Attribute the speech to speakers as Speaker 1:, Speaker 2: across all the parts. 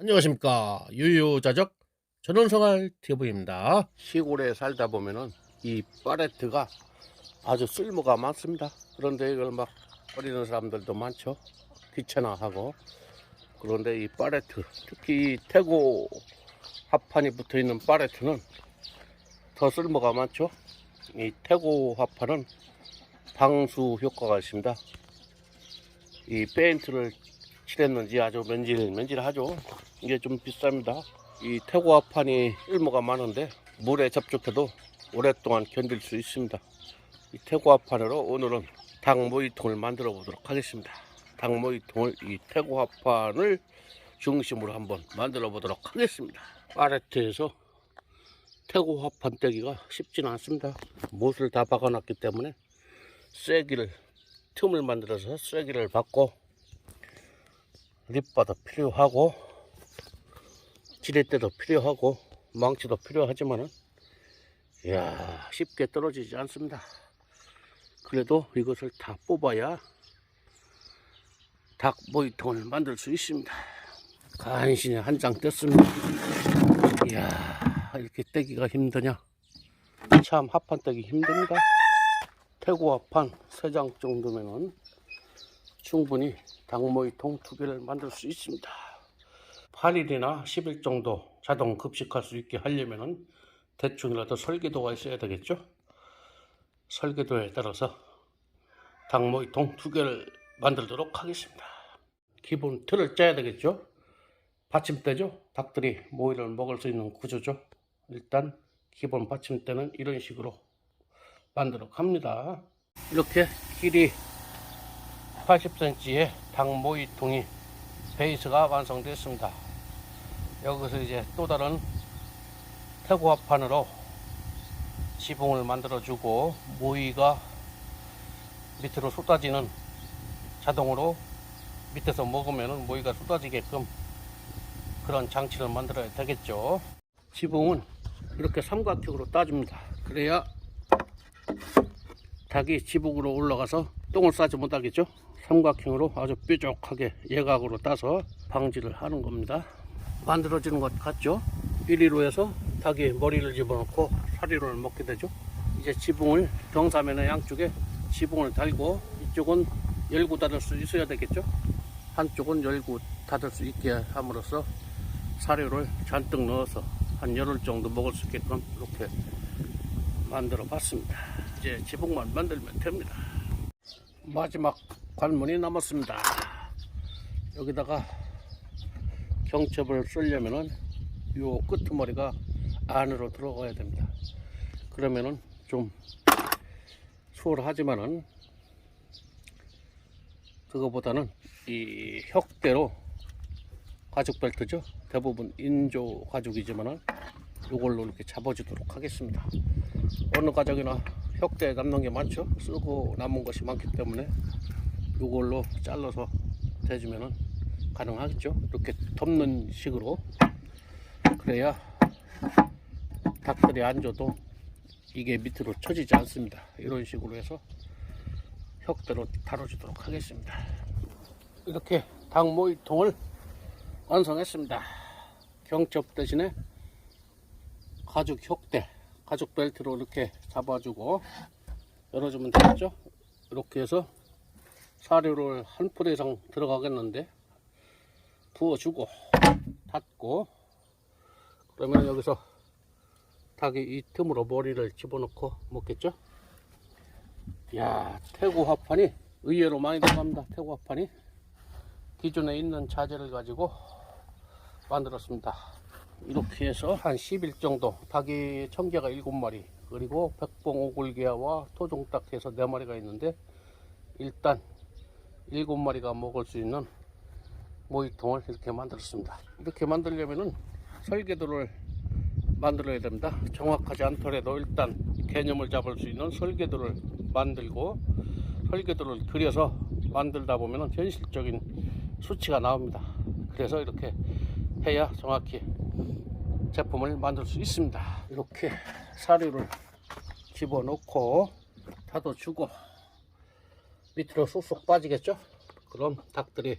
Speaker 1: 안녕하십니까. 유유자적 전원생활 TV입니다. 시골에 살다 보면은 이 파레트가 아주 쓸모가 많습니다. 그런데 이걸 막 버리는 사람들도 많죠. 귀찮아하고. 그런데 이 파레트 특히 이 태고 합판이 붙어 있는 파레트는 더 쓸모가 많죠. 이 태고 합판은 방수 효과가 있습니다. 이 페인트를 칠했는지 아주 맨질 맨질하죠. 이게 좀 비쌉니다. 이 태고화판이 쓸모가 많은데 물에 접촉해도 오랫동안 견딜 수 있습니다. 이 태고화판으로 오늘은 닭모이통을 만들어 보도록 하겠습니다. 닭모이통을 이 태고화판을 중심으로 한번 만들어 보도록 하겠습니다. 파레트에서 태고화판 떼기가 쉽지는 않습니다. 못을 다 박아놨기 때문에 쐐기를 틈을 만들어서 쐐기를 받고 립바도 필요하고 지렛대도 필요하고 망치도 필요하지만은 이야 쉽게 떨어지지 않습니다. 그래도 이것을 다 뽑아야 닭 모이통을 만들 수 있습니다. 간신히 한 장 뗐습니다. 이야 이렇게 떼기가 힘드냐? 참 합판 떼기 힘듭니다. 태고 합판 세장 정도면은 충분히 닭모이통 두 개를 만들 수 있습니다. 8일이나 10일 정도 자동 급식할 수 있게 하려면은 대충이라도 설계도가 있어야 되겠죠? 설계도에 따라서 닭모이통 두 개를 만들도록 하겠습니다. 기본 틀을 짜야 되겠죠? 받침대죠? 닭들이 모이를 먹을 수 있는 구조죠? 일단 기본 받침대는 이런 식으로 만들어 갑니다. 이렇게 길이 80cm의 닭모이통이 베이스가 완성됐습니다. 여기서 이제 또 다른 태고합판으로 지붕을 만들어주고 모이가 밑으로 쏟아지는 자동으로 밑에서 먹으면 모이가 쏟아지게끔 그런 장치를 만들어야 되겠죠. 지붕은 이렇게 삼각형으로 따줍니다. 그래야 닭이 지붕으로 올라가서 똥을 싸지 못하겠죠. 삼각형으로 아주 뾰족하게 예각으로 따서 방지를 하는 겁니다. 만들어지는 것 같죠? 1위로 해서 닭이 머리를 집어넣고 사리를 먹게 되죠. 이제 지붕을 경사면의 양쪽에 지붕을 달고 이쪽은 열고 닫을 수 있어야 되겠죠. 한쪽은 열고 닫을 수 있게 함으로써 사료를 잔뜩 넣어서 한 열흘 정도 먹을 수 있게끔 이렇게 만들어 봤습니다. 이제 지붕만 만들면 됩니다. 마지막 관문이 남았습니다. 여기다가 경첩을 쓰려면은 요 끄트머리가 안으로 들어가야 됩니다. 그러면은 좀 수월하지만은 그거보다는 이 혁대로 가죽 벨트죠. 대부분 인조 가죽이지만은 이걸로 이렇게 잡아주도록 하겠습니다. 어느 가죽이나 혁대에 남는 게 많죠. 쓰고 남은 것이 많기 때문에 이걸로 잘라서 대주면은 가능하겠죠. 이렇게 덮는 식으로 그래야 닭들이 앉아도 이게 밑으로 처지지 않습니다. 이런 식으로 해서 혁대로 다뤄주도록 하겠습니다. 이렇게 닭 모이통을 완성했습니다. 경첩 대신에 가죽 혁대, 가죽 벨트로 이렇게 잡아주고 열어주면 되겠죠? 이렇게 해서 사료를 한 포대 이상 들어가겠는데 부어주고 닫고 그러면 여기서 닭이 이 틈으로 머리를 집어넣고 먹겠죠? 야 태고 화판이 의외로 많이 들어갑니다. 태고 화판이 기존에 있는 자재를 가지고 만들었습니다. 이렇게 해서 한 10일 정도 닭이 청개가 7마리 그리고 백봉 오골개와 토종닭 해서 4마리가 있는데 일단 7마리가 먹을 수 있는 모이통을 이렇게 만들었습니다. 이렇게 만들려면은 설계도를 만들어야 됩니다. 정확하지 않더라도 일단 개념을 잡을 수 있는 설계도를 만들고 설계도를 그려서 만들다 보면 현실적인 수치가 나옵니다. 그래서 이렇게 해야 정확히 제품을 만들 수 있습니다. 이렇게 사료를 집어넣고 닫아주고 밑으로 쑥쑥 빠지겠죠? 그럼 닭들이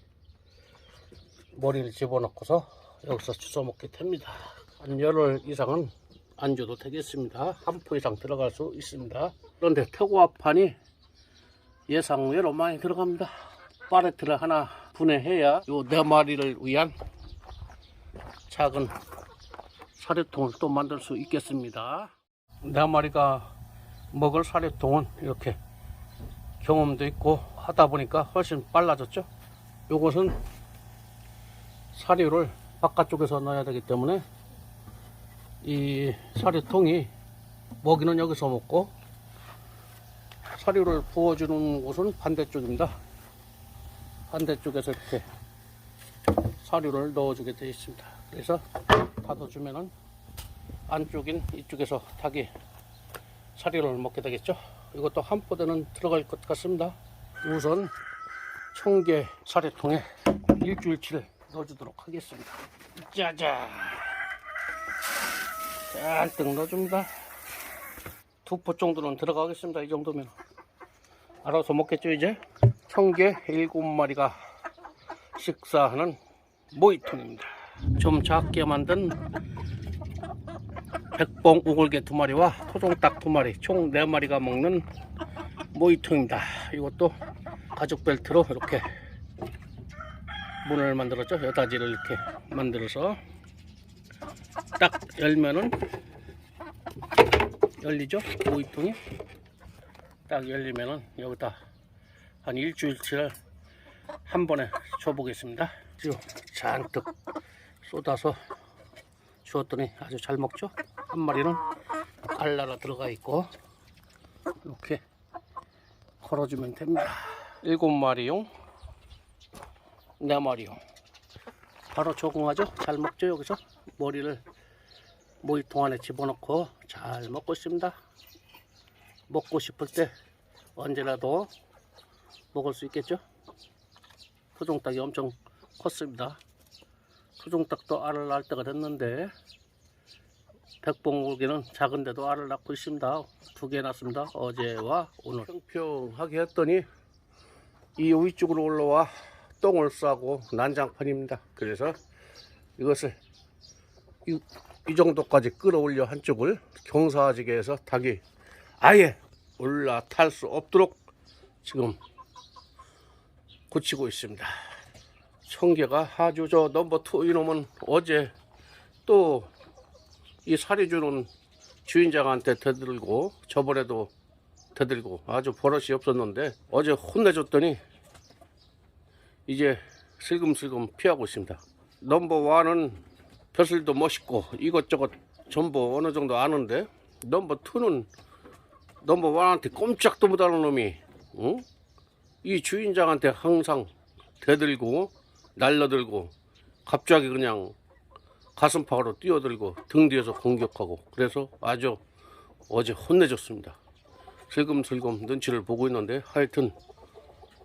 Speaker 1: 머리를 집어넣고서 여기서 주워 먹게 됩니다. 한 열흘 이상은 안 줘도 되겠습니다. 한 포 이상 들어갈 수 있습니다. 그런데 표고합판이 예상외로 많이 들어갑니다. 파레트를 하나 분해해야 요 네 마리를 위한 작은 사료통을 또 만들 수 있겠습니다. 네 마리가 먹을 사료통은 이렇게 경험도 있고 하다 보니까 훨씬 빨라졌죠. 요것은 사료를 바깥쪽에서 넣어야 되기 때문에 이 사료통이 먹이는 여기서 먹고 사료를 부어주는 곳은 반대쪽입니다. 반대쪽에서 이렇게 사료를 넣어주게 되어 있습니다. 그래서 닫아주면은 안쪽인 이쪽에서 닭이 사료를 먹게 되겠죠. 이것도 한 포대는 들어갈 것 같습니다. 우선 청개 사료통에 일주일치를 넣어주도록 하겠습니다. 짜잔! 잔뜩 넣어줍니다. 두 포 정도는 들어가겠습니다. 이 정도면. 알아서 먹겠죠, 이제? 청개 일곱 마리가 식사하는 모이통입니다. 좀 작게 만든 백봉 우골개 두 마리와 토종닭 두 마리, 총 네 마리가 먹는 모이통입니다. 이것도 가죽 벨트로 이렇게 문을 만들었죠. 여다지를 이렇게 만들어서 딱 열면은 열리죠. 모이통이 딱 열리면은 여기다 한 일주일치를 한 번에 줘보겠습니다. 쭉 잔뜩 쏟아서 주었더니 아주 잘 먹죠. 한 마리는 알라라 들어가 있고 이렇게 걸어주면 됩니다. 일곱 마리용, 네 마리용. 바로 적응하죠. 잘 먹죠. 여기서 머리를 모이통 안에 집어넣고 잘 먹고 있습니다. 먹고 싶을 때 언제라도 먹을 수 있겠죠. 토종닭이 엄청 컸습니다. 토종닭도 알을 낳을 때가 됐는데 백봉고기는 작은데도 알을 낳고 있습니다. 두 개 낳습니다. 어제와 오늘. 평평하게 했더니 이 위쪽으로 올라와 똥을 싸고 난장판입니다. 그래서 이것을 이, 이 정도까지 끌어올려 한쪽을 경사지게 해서 닭이 아예 올라탈 수 없도록 지금 고치고 있습니다. 청개가 아주 저 넘버 투 이놈은 어제 또 이 사리 주는 주인장한테 대들고 저번에도 대들고 아주 버릇이 없었는데 어제 혼내줬더니 이제 슬금슬금 피하고 있습니다. 넘버 원은 벼슬도 멋있고 이것저것 전부 어느 정도 아는데 넘버 투는 넘버 원한테 꼼짝도 못하는 놈이 응? 이 주인장한테 항상 대들고 날라들고 갑자기 그냥 가슴팍으로 뛰어들고 등 뒤에서 공격하고 그래서 아주 어제 혼내줬습니다. 슬금슬금 눈치를 보고 있는데 하여튼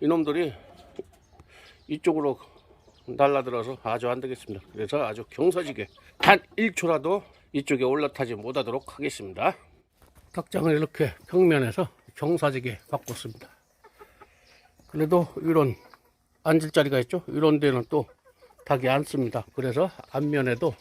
Speaker 1: 이놈들이 이쪽으로 날라들어서 아주 안 되겠습니다. 그래서 아주 경사지게 단 1초라도 이쪽에 올라타지 못하도록 하겠습니다. 닭장을 이렇게 평면에서 경사지게 바꿨습니다. 그래도 이런 앉을 자리가 있죠. 이런 데는 또 닭이 앉습니다. 그래서 앞면에도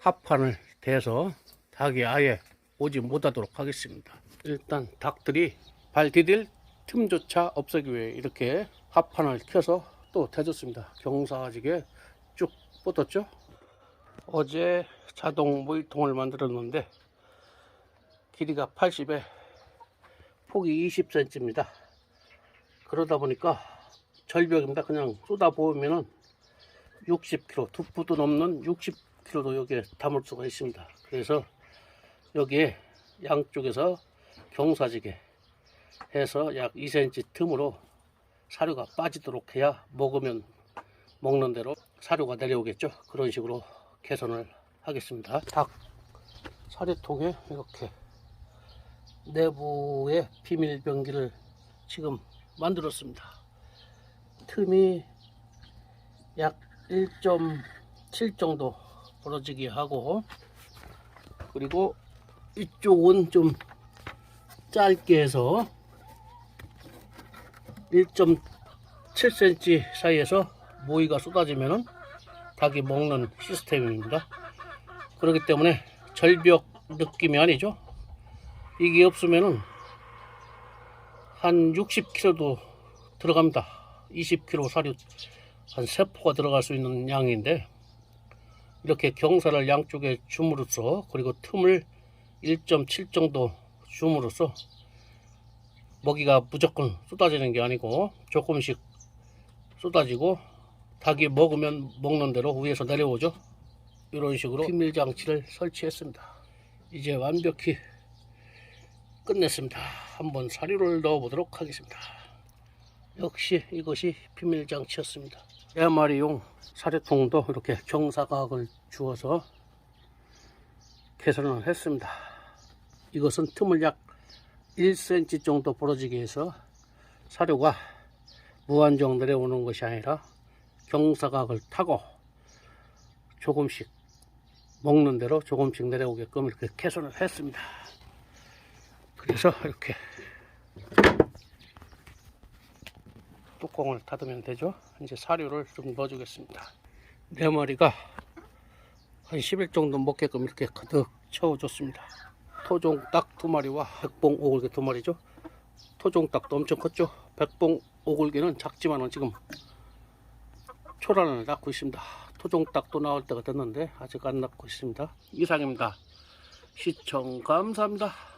Speaker 1: 합판을 대서 닭이 아예 오지 못하도록 하겠습니다. 일단 닭들이 발 디딜 틈조차 없애기 위해 이렇게 합판을 켜서 또 대줬습니다. 경사지게 쭉 뻗었죠. 어제 자동 모이통을 만들었는데 길이가 80에 폭이 20cm입니다. 그러다 보니까 절벽입니다. 그냥 쏟아 부으면은 60kg, 두 푸도 넘는 60kg도 여기에 담을 수가 있습니다. 그래서 여기에 양쪽에서 경사지게 해서 약 2cm 틈으로 사료가 빠지도록 해야 먹으면 먹는 대로 사료가 내려오겠죠. 그런 식으로 개선을 하겠습니다. 닭 사료통에 이렇게 내부에 비밀 변기를 지금 만들었습니다. 틈이 약 1.7 정도 벌어지게 하고 그리고 이쪽은 좀 짧게 해서 1.7cm 사이에서 모이가 쏟아지면은 닭이 먹는 시스템입니다. 그렇기 때문에 절벽 느낌이 아니죠. 이게 없으면은 한 60kg도 들어갑니다. 20kg 사료 한 3포가 들어갈 수 있는 양인데 이렇게 경사를 양쪽에 줌으로써 그리고 틈을 1.7 정도 줌으로써 먹이가 무조건 쏟아지는 게 아니고 조금씩 쏟아지고 닭이 먹으면 먹는 대로 위에서 내려오죠. 이런 식으로 비밀 장치를 설치했습니다. 이제 완벽히 끝냈습니다. 한번 사료를 넣어 보도록 하겠습니다. 역시 이것이 비밀 장치였습니다. 야마리용 사료통도 이렇게 경사각을 주어서 개선을 했습니다. 이것은 틈을 약 1cm 정도 벌어지게 해서 사료가 무한정 내려오는 것이 아니라 경사각을 타고 조금씩 먹는 대로 조금씩 내려오게끔 이렇게 개선을 했습니다. 그래서 이렇게 뚜껑을 닫으면 되죠. 이제 사료를 좀 넣어 주겠습니다. 네 마리가 한 10일 정도 먹게끔 이렇게 가득 채워 줬습니다. 토종 닭두 마리와 백봉 오골개 두 마리죠. 토종 닭도 엄청 컸죠. 백봉 오골개는 작지만은 지금 초란을 낳고 있습니다. 토종 닭도 나올 때가 됐는데 아직 안 낳고 있습니다. 이상입니다. 시청 감사합니다.